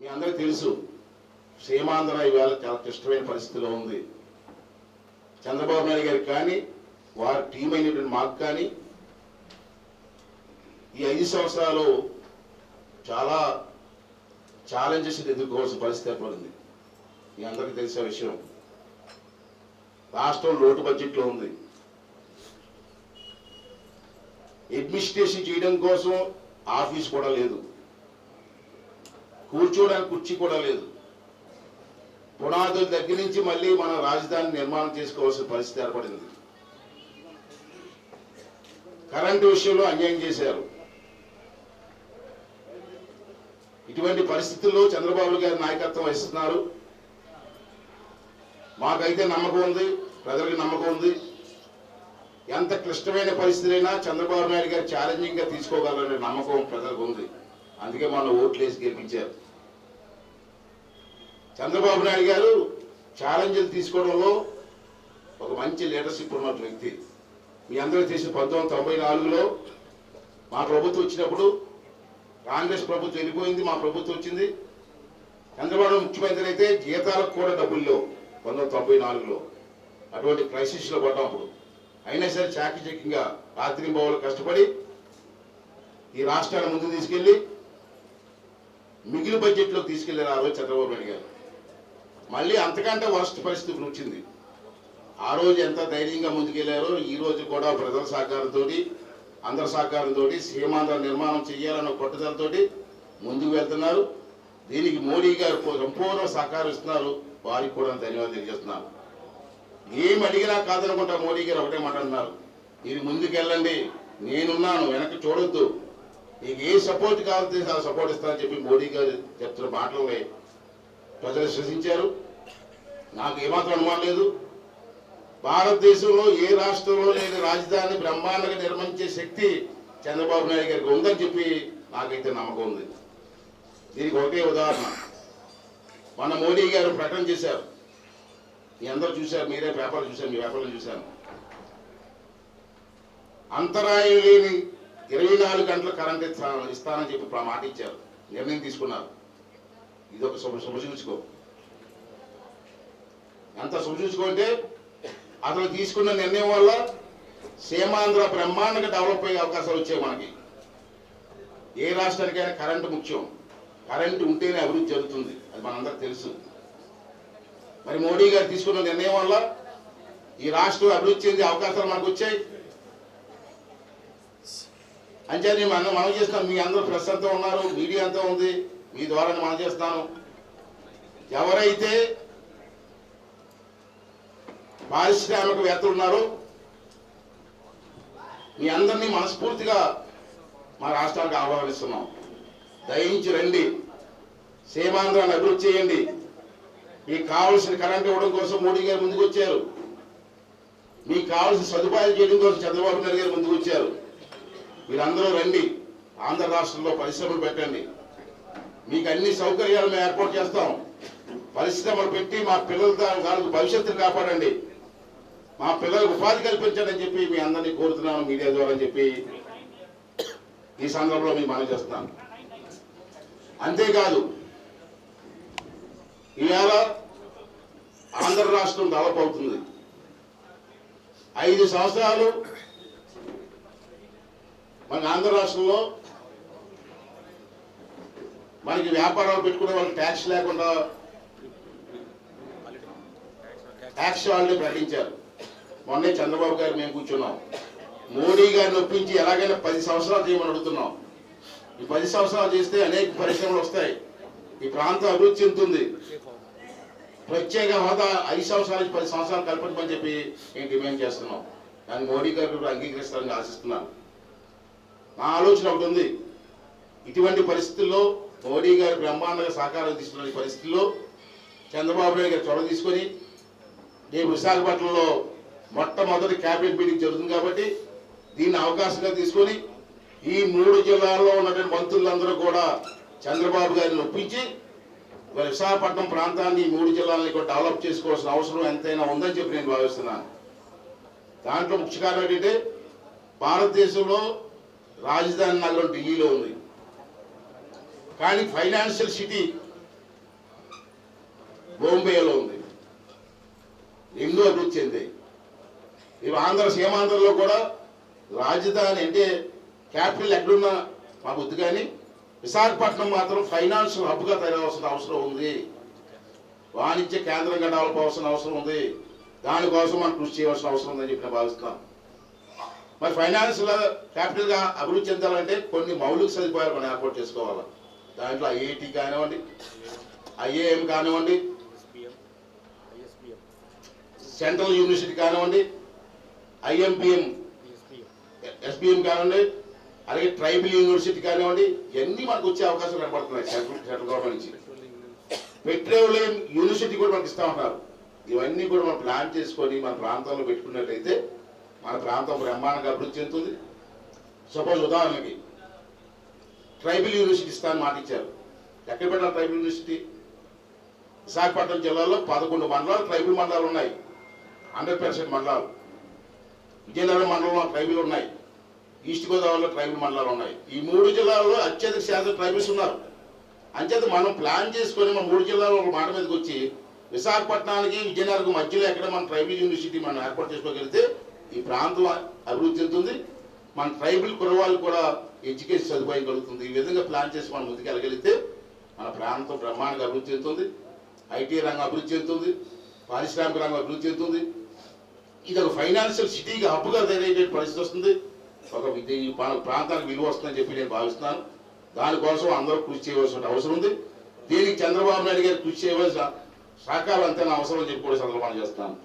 మీ అందరికీ తెలుసు సీమాంధ్ర ఇవాళ చాలా క్లిష్టమైన పరిస్థితిలో ఉంది. చంద్రబాబు నాయుడు గారికి కానీ వారి టీం అయినటువంటి మాకు కానీ ఈ ఐదు సంవత్సరాలు చాలా ఛాలెంజెస్ ఎదుర్కోవాల్సిన పరిస్థితి ఏర్పడింది. మీ అందరికీ తెలిసే విషయం. రాష్ట్రం లోటు బడ్జెట్లో ఉంది. అడ్మినిస్ట్రేషన్ చేయడం కోసం ఆఫీస్ కూడా లేదు. కూర్చోడానికి కుర్చీ కూడా లేదు. పునాదుల దగ్గర నుంచి మళ్ళీ మన రాజధాని నిర్మాణం చేసుకోవాల్సిన పరిస్థితి ఏర్పడింది. కరెంటు విషయంలో అన్యాయం చేశారు. ఇటువంటి పరిస్థితుల్లో చంద్రబాబు గారి నాయకత్వం వహిస్తున్నారు. మాకైతే నమ్మకం ఉంది ప్రజలకు నమ్మకం ఉంది. ఎంత క్లిష్టమైన పరిస్థితులైనా చంద్రబాబు నాయుడు గారు ఛాలెంజింగ్గా తీసుకోగలరనే నమ్మకం ప్రజలకు ఉంది. అందుకే మన ఓట్లు వేసి గెలిపించారు. చంద్రబాబు నాయుడు గారు ఛాలెంజ్లు తీసుకోవడంలో ఒక మంచి లీడర్షిప్ ఉన్న వ్యక్తి. మీ అందరూ తెలిసిన పంతొమ్మిది తొంభై నాలుగులో మా ప్రభుత్వం వచ్చినప్పుడు కాంగ్రెస్ ప్రభుత్వం వెళ్ళిపోయింది మా ప్రభుత్వం వచ్చింది. చంద్రబాబు ముఖ్యమంత్రి అయితే జీతాలకు కూడా డబ్బులు లేవు పంతొమ్మిది తొంభై నాలుగులో. అటువంటి క్రైసిస్లో పడ్డాం అప్పుడు. అయినా సరే చాకచక్యంగా రాత్రి బావులు కష్టపడి ఈ రాష్ట్రాన్ని ముందుకు తీసుకెళ్ళి మిగిలిన బడ్జెట్లోకి తీసుకెళ్ళారు ఆ రోజు చంద్రబాబు నాయుడు గారు. మళ్ళీ అంతకంటే వరస్ట్ పరిస్థితి వచ్చింది. ఆ రోజు ఎంత ధైర్యంగా ముందుకెళ్ళారో ఈ రోజు కూడా ప్రజల సహకారంతో అందరి సహకారంతో సీమాంధ్ర నిర్మాణం చేయాలన్న పట్టుదలతో ముందుకు వెళ్తున్నారు. దీనికి మోడీ గారు సంపూర్ణ సహకారిస్తున్నారు వారికి కూడా ధన్యవాదాలు తెలియజేస్తున్నాను. ఏం అడిగినా కాదనుకుంటా మోడీ గారు ఒకటే మాట అన్నారు. మీరు ముందుకెళ్ళండి. నేనున్నాను. వెనక్కి చూడొద్దు. నీకు ఏ సపోర్ట్ కావాలంటే ఆ సపోర్ట్ ఇస్తానని చెప్పి మోడీ గారు చెప్తున్న మాటలనే ప్రజలు విశ్వసించారు నాకు ఏమాత్రం అనుమానం లేదు. భారతదేశంలో ఏ రాష్ట్రంలో లేని రాజధాని బ్రహ్మాండంగా నిర్మించే శక్తి చంద్రబాబు నాయుడు గారికి ఉందని చెప్పి నాకైతే నమ్మకం ఉంది. దీనికి ఒకే ఉదాహరణ. మన మోడీ గారు ప్రకటన చేశారు. మీ అందరూ చూశారు మీరే పేపర్లు చూశారు మీ పేపర్లు చూశాను అంతరాయం లేని ఇరవై నాలుగు గంటలు కరెంట్ ఇస్తా- ఇస్తానని చెప్పి ప్ర- మాట ఇచ్చారు. నిర్ణయం తీసుకున్నారు. ఇది ఒక శుభ శుభసూచుకో ఎంత శుభసూచుకో అంటే అతను తీసుకున్న నిర్ణయం వల్ల సీమాంధ్ర బ్రహ్మాండంగా డెవలప్ అయ్యే అవకాశాలు వచ్చాయి మనకి. ఏ రాష్ట్రానికైనా కరెంటు ముఖ్యం. కరెంటు ఉంటేనే అభివృద్ధి జరుగుతుంది. అది మనందరికి తెలుసు. మరి మోడీ గారు తీసుకున్న నిర్ణయం వల్ల ఈ రాష్ట్రం అభివృద్ధి చెందే అవకాశాలు మనకు వచ్చాయి. అంచేది మనం మనం చేస్తాం. మీ అందరూ ప్రెస్ అంతా ఉన్నారు మీడియా అంతా ఉంది. మీ ద్వారా మనం చేస్తాను. ఎవరైతే పారిశ్రామికవేత్తలు ఉన్నారో మీ అందరినీ మనస్ఫూర్తిగా మా రాష్ట్రానికి ఆహ్వానిస్తున్నాం. దయించి రండి. సీమాంధ్రాన్ని అభివృద్ధి చేయండి. మీకు కావాల్సిన కరెంట్ ఇవ్వడం కోసం మోడీ గారు ముందుకు వచ్చారు మీకు కావలసిన సదుపాయాలు చేయడం కోసం చంద్రబాబు నాయుడు గారు ముందుకు వచ్చారు మీరందరూ రండి. ఆంధ్ర రాష్ట్రంలో పరిశ్రమలు పెట్టండి. మీకు అన్ని సౌకర్యాలు మేము ఏర్పాటు చేస్తాం. పరిశ్రమలు పెట్టి మా పిల్లల వాళ్ళకి భవిష్యత్తును కాపాడండి. మా పిల్లలకు ఉపాధి కల్పించండి అని చెప్పి మీ అందరినీ కోరుతున్నాను మీడియా ద్వారా అని చెప్పి ఈ సందర్భంలో మీకు మనం చేస్తున్నాను. అంతేకాదు ఇవాళ ఆంధ్ర రాష్ట్రం డెవలప్ అవుతుంది. ఐదు సంవత్సరాలు మన ఆంధ్ర రాష్ట్రంలో మనకి వ్యాపారాలు పెట్టుకునే వాళ్ళకి ట్యాక్స్ లేకుండా ట్యాక్స్ వాళ్ళని ప్రకటించారు. మొన్నే చంద్రబాబు గారు మేము కూర్చున్నాం. మోడీ గారిని ఒప్పించి ఎలాగైనా పది సంవత్సరాలు చేయమని అడుగుతున్నాం. ఈ పది సంవత్సరాలు చేస్తే అనేక పరిశ్రమలు వస్తాయి. ఈ ప్రాంతం అభివృద్ధి చెందుతుంది ప్రత్యేక హోదా ఐదు సంవత్సరాల నుంచి పది సంవత్సరాలు కల్పించమని చెప్పి మేము డిమాండ్ చేస్తున్నాం. దాన్ని మోడీ గారు అంగీకరిస్తారని ఆశిస్తున్నాను. నా ఆలోచన ఒకటి ఉంది. ఇటువంటి పరిస్థితుల్లో మోడీ గారు బ్రహ్మాండంగా సహకారం తీసుకున్న పరిస్థితుల్లో చంద్రబాబు నాయుడు గారు చొరవ తీసుకొని రేపు విశాఖపట్నంలో మొట్టమొదటి క్యాబినెట్ మీటింగ్ జరుగుతుంది కాబట్టి దీన్ని అవకాశంగా తీసుకొని ఈ మూడు జిల్లాల్లో ఉన్నటువంటి మంత్రులందరూ కూడా చంద్రబాబు గారిని ఒప్పించి మరి విశాఖపట్నం ప్రాంతాన్ని ఈ మూడు జిల్లాలని కూడా డెవలప్ చేసుకోవాల్సిన అవసరం ఎంతైనా ఉందని చెప్పి నేను భావిస్తున్నాను. దాంట్లో ముఖ్య కారణం ఏంటంటే భారతదేశంలో రాజధాని నగరం ఢిల్లీలో ఉంది. కానీ ఫైనాన్షియల్ సిటీ బొంబేలో ఉంది. ఎన్నో అభివృద్ధి చెందాయి. ఇవి ఆంధ్ర సీమాంధ్రలో కూడా రాజధాని అంటే క్యాపిటల్ ఎక్కడున్నా మా బుద్ధి కానీ విశాఖపట్నం మాత్రం ఫైనాన్షియల్ హబ్గా తయారవలసిన అవసరం ఉంది. వాణిజ్య కేంద్రంగా డెవలప్ అవసరం ఉంది. దానికోసం మనం కృషి చేయవలసిన అవసరం ఉందని చెప్పి నేను మరి ఫైనాన్స్లో క్యాపిటల్గా అభివృద్ధి చెందాలంటే కొన్ని మౌలిక సదుపాయాలు మనం ఏర్పాటు చేసుకోవాలి. దాంట్లో ఐఐటి కానివ్వండి ఐఏఎం కానివ్వండి సెంట్రల్ యూనివర్సిటీ కానివ్వండి ఐఎంపిఎం ఎస్బిఎం కానివ్వండి అలాగే ట్రైబల్ యూనివర్సిటీ కానివ్వండి ఇవన్నీ మనకు వచ్చే అవకాశాలు కనబడుతున్నాయి సెంట్రల్ సెంట్రల్ గవర్నమెంట్ నుంచి. పెట్రోలియం యూనివర్సిటీ కూడా మనకి ఇస్తా ఉంటారు ఇవన్నీ కూడా మనం ప్లాన్ చేసుకొని మన ప్రాంతంలో పెట్టుకున్నట్టయితే మన ప్రాంతం బ్రహ్మాండంగా అభివృద్ధి చెందుతుంది. సపోజ్ ఉదాహరణకి ట్రైబల్ యూనివర్సిటీ ఇస్తానని మాట ఇచ్చారు. ఎక్కడ పెట్టాలి ట్రైబల్ యూనివర్సిటీ? విశాఖపట్నం జిల్లాలో పదకొండు మండలాలు ట్రైబల్ మండలాలు ఉన్నాయి. హండ్రెడ్ పర్సెంట్ మండలాలు. విజయనగరం మండలంలో ట్రైబల్ ఉన్నాయి. ఈస్ట్ గోదావరిలో ట్రైబల్ మండలాలు ఉన్నాయి. ఈ మూడు జిల్లాల్లో అత్యధిక శాతం ట్రైబల్స్ ఉన్నారు. అంచేత మనం ప్లాన్ చేసుకొని మన మూడు జిల్లాలో ఒక మాట మీదకి వచ్చి విశాఖపట్నానికి విజయనగరం మధ్యలో ఎక్కడ మన ట్రైబల్ యూనివర్సిటీ మనం ఏర్పాటు చేసుకోగలిగితే ఈ ప్రాంతం అభివృద్ధి చెందుతుంది. మన ట్రైబల్ కురవాళ్ళు కూడా ఎడ్యుకేషన్ సదుపాయం కలుగుతుంది. ఈ విధంగా ప్లాన్ చేసి మనం ముందుకెళ్ళగలిగితే మన ప్రాంతం బ్రహ్మాండంగా అభివృద్ధి చెందుతుంది. ఐటీ రంగం అభివృద్ధి చెందుతుంది. పారిశ్రామిక రంగం అభివృద్ధి చెందుతుంది. ఇది ఒక ఫైనాన్షియల్ సిటీగా హబ్గా తయారయ్యేటువంటి పరిస్థితి వస్తుంది. ఒక ఇది ప్రాంతానికి విలువ వస్తుందని చెప్పి నేను భావిస్తున్నాను. దానికోసం అందరూ కృషి చేయవలసిన అవసరం ఉంది. దీనికి చంద్రబాబు నాయుడు గారు కృషి చేయవలసిన సహకారం అంతేనా అవసరం అని చెప్పి కూడా సందర్భాన్ని చేస్తాను